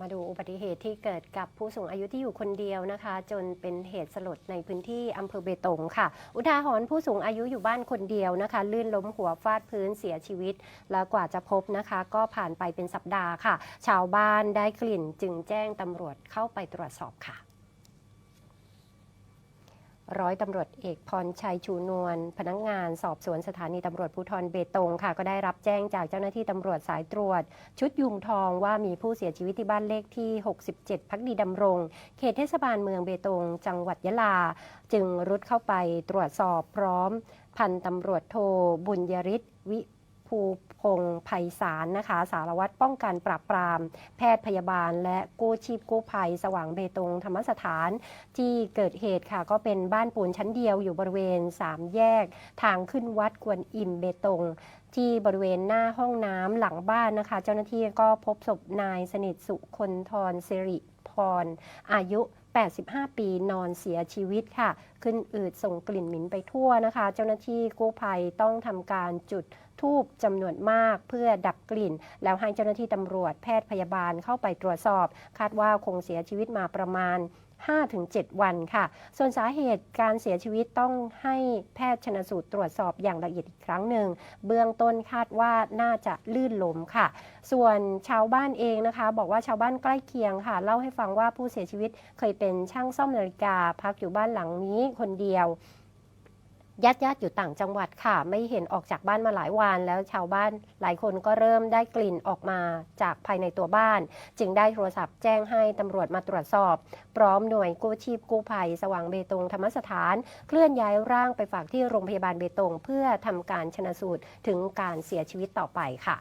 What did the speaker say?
มาดูอุบัติเหตุที่เกิดกับผู้สูงอายุที่อยู่คนเดียวนะคะ จนเป็นเหตุสลดในพื้นที่อำเภอเบตงค่ะ อุทาหรณ์ผู้สูงอายุอยู่บ้านคนเดียวนะคะ ลื่นล้มหัวฟาดพื้นเสียชีวิต แล้วกว่าจะพบนะคะ ก็ผ่านไปเป็นสัปดาห์ค่ะ ชาวบ้านได้กลิ่นจึงแจ้งตำรวจเข้าไปตรวจสอบค่ะ ร้อยตำรวจเอกพรชัยชูนวลพนักงานสอบสวนสถานีตำรวจภูธรเบตงค่ะ ก็ได้รับแจ้งจากเจ้าหน้าที่ตำรวจสายตรวจ ชุดยุงทองว่ามีผู้เสียชีวิตที่บ้านเลขที่ 67 พักดีดำรง เขตเทศบาลเมืองเบตง จังหวัดยะลา จึงรุดเข้าไปตรวจสอบพร้อม พันตำรวจโทบุญยริศวิ ภูพงศ์ไพศาลนะคะ สารวัตรป้องกันปราบปราม แพทย์พยาบาล และกู้ชีพกู้ภัย สว่างเบตงธรรมสถาน ที่เกิดเหตุค่ะ ก็เป็นบ้านปูนชั้นเดียวอยู่บริเวณ 3 แยก ทางขึ้นวัดกวนอิมเบตงที่บริเวณหน้าห้องน้ำหลังบ้านนะคะ เจ้าหน้าที่ก็พบศพนายสนิทสุคนทรสิริพรอายุ 85 ปีนอนเสียชีวิตค่ะ ขึ้นอืดส่งกลิ่นหม็นไปทั่วนะคะ เจ้าหน้าที่กู้ภัยต้องทำการจุดทูบจำนวนมากเพื่อดับกลิ่น แล้วให้เจ้าหน้าที่ตำรวจแพทย์พยาบาลเข้าไปตรวจสอบ คาดว่าคงเสียชีวิตมาประมาณ 5-7 วันค่ะ ส่วนสาเหตุการเสียชีวิตต้องให้แพทย์ชนสูตรตรวจสอบอย่างละเอียดอีกครั้งหนึ่ง เบื้องต้นคาดว่าน่าจะลื่นล้มค่ะ ส่วนชาวบ้านเองนะคะ บอกว่าชาวบ้านใกล้เคียงค่ะ เล่าให้ฟังว่าผู้เสียชีวิตเคยเป็นช่างซ่อมนาฬิกา พักอยู่บ้านหลังนี้คนเดียว ญาติญาติอยู่ต่างจังหวัดค่ะ ไม่เห็นออกจากบ้านมาหลายวันแล้วชาวบ้านหลายคนก็เริ่มได้กลิ่นออกมาจากภายในตัวบ้าน จึงได้โทรศัพท์แจ้งให้ตำรวจมาตรวจสอบ พร้อมหน่วยกู้ชีพกู้ภัย สว่างเบตงธรรมสถาน เคลื่อนย้ายร่างไปฝากที่โรงพยาบาลเบตง เพื่อทำการชนะสูตรถึงการเสียชีวิตต่อไปค่ะ